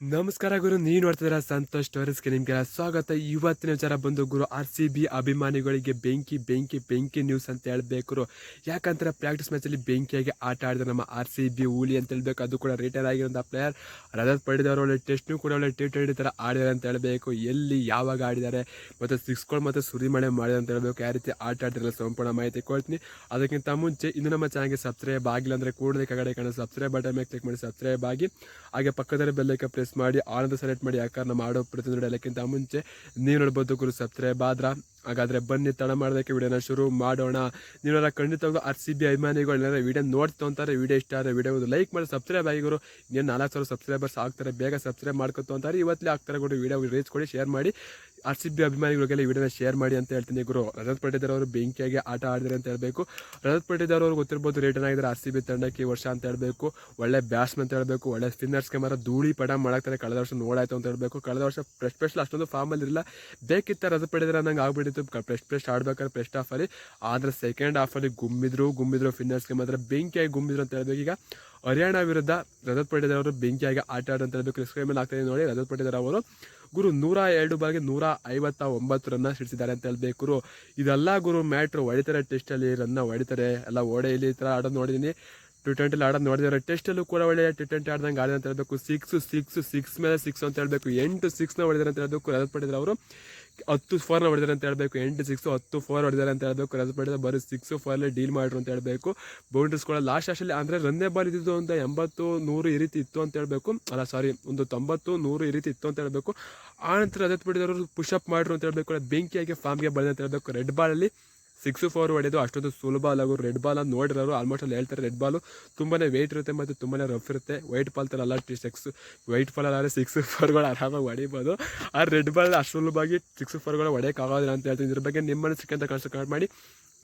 ನಮಸ್ಕಾರ ಗುರು ನೀವು ನೋಡ್ತಿದ್ದೀರಾ ಸಂತೋಷ್ ಸ್ಟೋರೀಸ್ಗೆ ನಿಮಗೆಲ್ಲ ಸ್ವಾಗತ. ಇವತ್ತಿನ ವಿಚಾರ ಬಂದು ಗುರು ಆರ್ ಸಿ ಬಿ ಅಭಿಮಾನಿಗಳಿಗೆ ಬೆಂಕಿ ಬೆಂಕಿ ಬೆಂಕಿ ನ್ಯೂಸ್ ಅಂತ ಹೇಳಬೇಕು. ಯಾಕಂದ್ರೆ ಪ್ರಾಕ್ಟೀಸ್ ಮ್ಯಾಚಲ್ಲಿ ಬೆಂಕಿಯಾಗಿ ಆಟ ಆಡಿದ ನಮ್ಮ ಆರ್ ಸಿ ಬಿ ಹೂಲಿ ಅಂತ ಹೇಳ್ಬೇಕು. ಅದು ಕೂಡ ರಿಟೈರ್ ಆಗಿರೋಂಥ ಪ್ಲೇಯರ್ ರಜತ್ ಪಡೆದವರು ಒಳ್ಳೆ ಟೆಸ್ಟ್ನು ಕೂಡ ಒಳ್ಳೆ ಟಿ ಟ್ವೆಂಟಿ ಥರ ಆಡಿದ್ದಾರೆ ಅಂತ ಹೇಳಬೇಕು. ಎಲ್ಲಿ, ಯಾವಾಗ ಆಡಿದ್ದಾರೆ, ಮತ್ತು ಸಿಕ್ಸ್ಗಳು ಮತ್ತು ಸುರಿಮಳೆ ಮಾಡಿದೆ ಅಂತ ಹೇಳಬೇಕು. ಯಾವ ರೀತಿ ಆಟ ಆಡಿದ್ರಲ್ಲ ಸಂಪೂರ್ಣ ಮಾಹಿತಿ ಕೊಡ್ತೀನಿ. ಅದಕ್ಕಿಂತ ಮುಂಚೆ ಇನ್ನು ನಮ್ಮ ಚಾನಲ್ಗೆ ಸಬ್ಸ್ಕ್ರೈಬ್ ಆಗಿಲ್ಲ ಅಂದರೆ ಕೂಡಲೇ ಕಡೆ ಕಾಣೋ ಸಬ್ಸ್ಕ್ರೈಬ್ ಬಟನ್ ಮೇಲೆ ಕ್ಲಿಕ್ ಮಾಡಿ ಸಬ್ಸ್ಕ್ರೈಬ್ ಆಗಿ. ಹಾಗೆ ಪಕ್ಕದಲ್ಲಿ ಬೆಲ್ಲೈಕ ಪ್ರೆಸ್ ಮಾಡಿ ಆಲ್ ಅಂತ ಸೆಲೆಕ್ಟ್ ಮಾಡಿ ಯಾಕಂದ್ರೆ ನಮ್ಮ ಮಾಡೋ ಪ್ರತಿಯೊಂದು ಎಲ್ಲಕ್ಕಿಂತ ಮುಂಚೆ ನೀವು ನೋಡ್ಬೋದು ಗುರು ಸಬ್ಸ್ಕ್ರೈಬ್ ಆದ್ರ ಹಾಗಾದ್ರೆ ಬನ್ನಿ, ತಡ ಮಾಡೋದಕ್ಕೆ ವಿಡಿಯೋನ ಶುರು ಮಾಡೋಣ. ನೀವೆಲ್ಲ ಖಂಡಿತವಾಗ್ಲೂ ಆರ್ ಸಿ ಬಿ ಅಭಿಮಾನಿಗಳು ವಿಡಿಯೋ ನೋಡ್ತಾ ಅಂತಾರೆ ವಿಡಿಯೋ ಇಷ್ಟ ಆದರೆ ವಿಡಿಯೋ ಲೈಕ್ ಮಾಡಿ, ಸಬ್ಸ್ಕ್ರೈಬ್ ಆಗಿರು ಗುರು. ಇನ್ನೇನು ನಾಲ್ಕು ಸಾವಿರ ಸಬ್ಸ್ಕ್ರೈಬರ್ಸ್ ಆಗ್ತಾರೆ, ಬೇಗ ಸಬ್ಸ್ಕ್ರೈಬ್ ಮಾಡ್ಕೊತ ಅಂತಾರೆ ಇವತ್ತೇ ಆಗ್ತಾರೆ ಗುರು, ವಿಡಿಯೋ ರೀಚ್ ಕೊಡಿ ಶೇರ್ ಮಾಡಿ. ಆರ್ ಸಿ ಬಿ ಅಭಿಮಾನಿಗಳಿಗೆಲ್ಲ ವಿಡಿಯೋನ ಶೇರ್ ಮಾಡಿ ಅಂತ ಹೇಳ್ತೀನಿ ಗುರು. ರಜತ್ ಪಟೇದಾರ್ ಅವರು ಬೆಂಕಿಯಾಗಿ ಆಟ ಆಡಿದ್ರೆ ಅಂತ ಹೇಳಬೇಕು. ರಜತ್ ಪಟೇದಾರ್ ಅವ್ರಿಗೆ ಗೊತ್ತಿರ್ಬೋದು ರಿಟರ್ನ್ ಆಗಿದ್ದಾರೆ, ಆರ್ ಸಿ ಬಿ ತಂಡಕ್ಕೆ ವರ್ಷ ಅಂತ ಹೇಳಬೇಕು. ಒಳ್ಳೆ ಬ್ಯಾಟ್ಸ್ಮನ್ ಅಂತ ಹೇಳಬೇಕು, ಒಳ್ಳೆ ಸ್ಪಿನ್ನರ್ಸ್ಗೆ ಮರ ಧೂಳಿ ಪಡ ಮಾಡಾಕ್ತಾರೆ, ಕಳೆದ ವರ್ಷ ನೋಡಾಯ್ತು ಅಂತ ಹೇಳಬೇಕು. ಕಳೆದ ವರ್ಷ ಸ್ಪೆಷಲ್ ಅಷ್ಟೊಂದು ಫಾರ್ಮಲ್ಲಿ ಇರಲಿಲ್ಲ ಬೇಕಿತ್ತ ರಜತ್ ಪಡೆದ್ರೆ ನಂಗೆ ಆಗ್ಬಿಟ್ಟಿತ್ತು ಪ್ರೆಸ್ಟ್ ಪ್ರೆಸ್ಟ್ ಆಡ್ಬೇಕಾದ್ರೆ ಪ್ರೆಸ್ಟ್ ಆದ್ರೆ ಆದರೆ ಸೆಕೆಂಡ್ ಆಫಲ್ಲಿ ಗುಮ್ಮಿದ್ರು ಗುಮ್ಮಿದ್ರು ಫಿನ್ನರ್ಸ್ಗೆ ಮಾತ್ರ ಬೆಂಕಿಯಾಗಿ ಗುಮ್ಮಿದ್ರು ಅಂತ ಹೇಳ್ಬೇಕು. ಈಗ ಹರಿಯಾಣ ವಿರುದ್ಧ ರಜತ್ ಪಟೇಲ್ ಅವರು ಬೆಂಕಿಯಾಗಿ ಆಟ ಅಂತ ಹೇಳ್ಬೇಕು. ಸ್ಕ್ರೀನ್ ಮೇಲೆ ಆಗ್ತಾಯಿದೆ ನೋಡಿ ರಜತ್ ಪಟೇಲ್ ಅವರು. ಗುರು ನೂರ ಎರಡು ಬಾಲ್ಗೆ ನೂರ ಐವತ್ತ ಒಂಬತ್ತು ರನ್ನ ಸಿಡಿಸಿದ್ದಾರೆ ಅಂತ ಹೇಳ್ಬೇಕು. ಇದೆಲ್ಲ ಗುರು ಮ್ಯಾಟ್ರು ಹೊಡಿತಾರೆ ಟೆಸ್ಟಲ್ಲಿ ರನ್ನ ಹೊಡಿತಾರೆ. ಎಲ್ಲ ಓಡೆಯಲ್ಲಿ ಈ ಥರ ಆಡೋದು ನೋಡಿದ್ದೀನಿ ಟು ಟ್ವೆಂಟಿಲಿ ಆಡೋದು ನೋಡಿದ್ರೆ ಟೆಸ್ಟಲ್ಲೂ ಕೂಡ ಒಳ್ಳೆಯ ಟಿ ಟ್ವೆಂಟಿ ಆಡ್ದಂಗೆ ಆಡಿದೆ ಅಂತ ಹೇಳಬೇಕು ಸಿಕ್ಸ್ ಸಿಕ್ಸ್ ಸಿಕ್ಸ್ ಮೇಲೆ ಸಿಕ್ಸ್ ಅಂತ ಹೇಳಬೇಕು ಎಂಟು ಸಿಕ್ಸ್ನ ಹೊಡೆದಾರೆ ಅಂತ ಹೇಳಬೇಕು ರಜತ್ ಪಡೆದ್ರೆ ಅವರು ಹತ್ತು ಫೋರ್ನ ಹೊಡೆದಾರೆ ಅಂತ ಹೇಳಬೇಕು ಎಂಟು ಸಿಕ್ಸು ಹತ್ತು ಫೋರ್ ಹೊಡೆದಾರೆ ಅಂತ ಹೇಳಬೇಕು ರಜತ್ ಪಡೆದ್ರೆ ಬರೀ ಸಿಕ್ಸ್ ಫೋರ್ಲೇ ಡೀಲ್ ಮಾಡ್ರು ಅಂತ ಹೇಳಬೇಕು ಬೌಂಡ್ರೀಸ್ ಕೂಡ ಲಾಸ್ಟ್ ಅಷ್ಟಲ್ಲಿ ಅಂದರೆ ರನ್ನೇ ಬಾಲ್ ಇದ್ದಿದ್ದು ಅಂತ ಎಂಬತ್ತು ನೂರು ಈ ರೀತಿ ಇತ್ತು ಅಂತ ಹೇಳಬೇಕು ಅಲ್ಲ ಸಾರಿ ಒಂದು ತೊಂಬತ್ತು ನೂರು ಈ ರೀತಿ ಇತ್ತು ಅಂತ ಹೇಳಬೇಕು ಆ ನಂತರ ರಜತ್ ಪಡೆದವರು ಪುಷಪ್ ಮಾಡ್ರು ಅಂತ ಹೇಳಬೇಕು ಬೆಂಕಿಯಾಗಿ ಫಾರ್ಮ್ಗೆ ಬಂದ ಅಂತ ಹೇಳಬೇಕು ರೆಡ್ ಬಾಲಲ್ಲಿ ಸಿಕ್ಸ್ ಫೋರ್ ಹೊಡೆದು ಅಷ್ಟೊಂದು ಸುಲಭ ಅಲ್ಲ. ಅವರು ರೆಡ್ ಬಾಲ್ ಅಂತ ನೋಡಿರೋರು ಆಲ್ಮೋಸ್ಟ್ ಅಲ್ಲಿ ಹೇಳ್ತಾರೆ ರೆಡ್ ಬಾಲು ತುಂಬಾ ವೆಯ್ಟ್ ಇರುತ್ತೆ ಮತ್ತು ತುಂಬಾ ರಫ್ ಇರುತ್ತೆ. ವೈಟ್ ಬಾಲ್ ಥರ ಅಲ್ಲ ಸಿಕ್ಸ್ ವೈಟ್ ಬಾಲ್ ಆದರೆ ಸಿಕ್ಸ್ ಫೋರ್ಗಳು ಆರಾಮಾಗಿ ಹೊಡಿಬೋದು. ಆ ರೆಡ್ ಬಾಲ್ ಅಷ್ಟು ಸುಲಭವಾಗಿ ಸಿಕ್ಸ್ ಫೋರ್ಗಳು ಹೊಡೆಯೋಕ್ಕಾಗೋದಿಲ್ಲ ಅಂತ ಹೇಳ್ತೀನಿ. ಇದ್ರ ಬಗ್ಗೆ ನಿಮ್ಮನ್ನು ಸಿಕ್ಕಂತ ಅಂತ ಕಾರ್ಡ್ ಮಾಡಿ.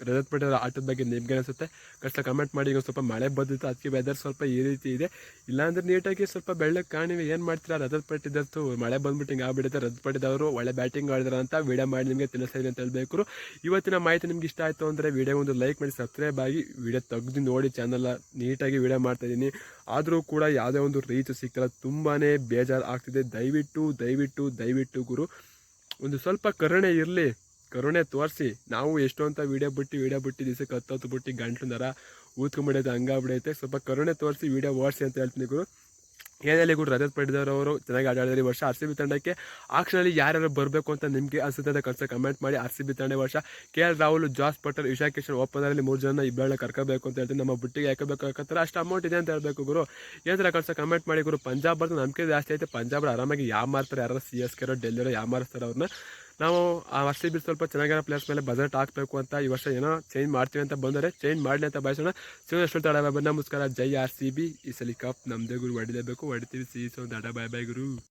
ರಜತ್ ಪಟೇಲ್ ಆಟದ ಬಗ್ಗೆ ನಿಮ್ಗೆ ಅನಿಸುತ್ತೆ? ಕಷ್ಟ ಕಮೆಂಟ್ ಮಾಡಿ, ಈಗ ಸ್ವಲ್ಪ ಮಳೆ ಬಂದಿತ್ತು, ಅದಕ್ಕೆ ವೆದರ್ ಸ್ವಲ್ಪ ಈ ರೀತಿ ಇದೆ. ಇಲ್ಲಾಂದ್ರೆ ನೀಟಾಗಿ ಸ್ವಲ್ಪ ಬೆಳ್ಳಕ್ಕೆ ಕಾಣಿವೆ, ಏನು ಮಾಡ್ತೀರಾ? ರಜತ್ ಮಳೆ ಬಂದ್ಬಿಟ್ಟು ಹಿಂಗೆ ಆಗ್ಬಿಡುತ್ತೆ. ರಜತ್ ಪಟ್ಟಿದವರು ಒಳ್ಳೆ ಬ್ಯಾಟಿಂಗ್ ಆಡಿದ್ರು ಅಂತ ವಿಡಿಯೋ ಮಾಡಿ ನಿಮಗೆ ತಿಳಿಸ್ತಾ ಅಂತ ಹೇಳಬೇಕು. ಇವತ್ತಿನ ಮಾಹಿತಿ ನಿಮ್ಗೆ ಇಷ್ಟ ಆಯಿತು ಅಂದರೆ ವಿಡಿಯೋ ಒಂದು ಲೈಕ್ ಮಾಡಿ ಸಬ್ಸ್ಕ್ರೈಬ್ ಆಗಿ ವಿಡಿಯೋ ತೆಗೆದು ನೋಡಿ ಚಾನಲ್ ನೀಟಾಗಿ ವಿಡಿಯೋ ಮಾಡ್ತಾಯಿದ್ದೀನಿ ಆದರೂ ಕೂಡ ಯಾವುದೇ ಒಂದು ರೀಚ್ ಸಿಕ್ಕಲ್ಲ. ತುಂಬಾ ಬೇಜಾರು ಆಗ್ತಿದೆ. ದಯವಿಟ್ಟು ದಯವಿಟ್ಟು ದಯವಿಟ್ಟು ಗುರು. ಒಂದು ಸ್ವಲ್ಪ ಕರುಣೆ ಇರಲಿ. ಕರುಣೆ ತೋರಿಸಿ, ನಾವು ಎಷ್ಟು ಅಂತ ವೀಡಿಯೋ ಬಿಟ್ಟು ವೀಡಿಯೋ ಬಿಟ್ಟು, ದಿವಸಕ್ಕೆ ಹತ್ತು ಹತ್ತು ಬಿಟ್ಟು ಗಂಟ್ಲು ನರ ಊದ್ಕೊಂಬಿಡೈತೆ ಹಂಗಾಗ್ಬಿಡೈತೆ. ಸ್ವಲ್ಪ ಕರುಣೆ ತೋರಿಸಿ ವೀಡಿಯೋ ಓಡಿಸಿ ಅಂತ ಹೇಳ್ತೀನಿ ಗುರು. ಏನಲ್ಲಿ ಗುರು, ರಜತ್ ಪಡೆದವರು ಚೆನ್ನಾಗಿ ಆಡಾಡಿದ್ರೆ ವರ್ಷ. ಆರ್ ಸಿ ಬಿ ತಂಡಕ್ಕೆ ಆಕ್ಷನಲ್ಲಿ ಯಾರ್ಯಾರು ಬರಬೇಕು ಅಂತ ನಿಮಗೆ ಅನಿಸುತ್ತೆ ಅಂತ ಕನ್ಸ ಕಮೆಂಟ್ ಮಾಡಿ. ಆರ್ ಸಿ ಬಿ ತಂಡ ವರ್ಷ ಕೆ ಎಲ್ ರಾಹುಲ್, ಜಾಸ್ ಪಟೇಲ್, ಇಶಾ ಕಿಶನ್ ಓಪನರಲ್ಲಿ ಮೂರು ಜನ ಇಬ್ಬರನ್ನ ಕರ್ಕೋಬೇಕು ಅಂತ ಹೇಳ್ತೀನಿ. ನಮ್ಮ ಬುಟ್ಟಿಗೆ ಹಾಕಬೇಕು ಅಷ್ಟು ಅಮೌಂಟ್ ಇದೆ ಅಂತ ಹೇಳ್ಬೇಕು ಗುರು. ಥರ ಕನ್ಸ ಕಮೆಂಟ್ ಮಾಡಿ ಗುರು. ಪಂಜಾಬ್ ಬರ್ದು ನಂಬಿಕೆ ಜಾಸ್ತಿ ಐತೆ. ಪಂಜಾಬ್ ಆರಾಮಾಗಿ ಯಾವ ಮಾರ್ತಾರೆ? ಯಾರು ಸಿ ಎಸ್ ಕೆರೋ ಡೆಲ್ಲಿರೋ ಯಾವ ಮಾರ್ತಾರೆ ಅವ್ರನ್ನ? ನಾವು ಆ ವರ್ಷ ಬಿಟ್ಟು ಸ್ವಲ್ಪ ಚೆನ್ನಾಗಿರೋ ಪ್ಲೇಸ್ ಮೇಲೆ ಬಜೆಟ್ ಹಾಕಬೇಕು ಅಂತ ಈ ವರ್ಷ ಏನೋ ಚೇಂಜ್ ಮಾಡ್ತೀವಿ ಅಂತ ಬಂದರೆ ಚೇಂಜ್ ಮಾಡಲಿ ಅಂತ ಬಯಸೋಣ. ಎಷ್ಟು ತಡ ನಮಸ್ಕಾರ. ಜೈ ಆರ್ ಸಿ ಬಿ ಈ ಸಲ ಕಪ್ ನಮ್ಮದೇ ಗುರು ಹೊಡಿಲೇಬೇಕು ಹೊಡಿತೀವಿ ಸಿ ಸೊ ದಡ ಬಾಯ್ ಬಾಯ್ ಗುರು.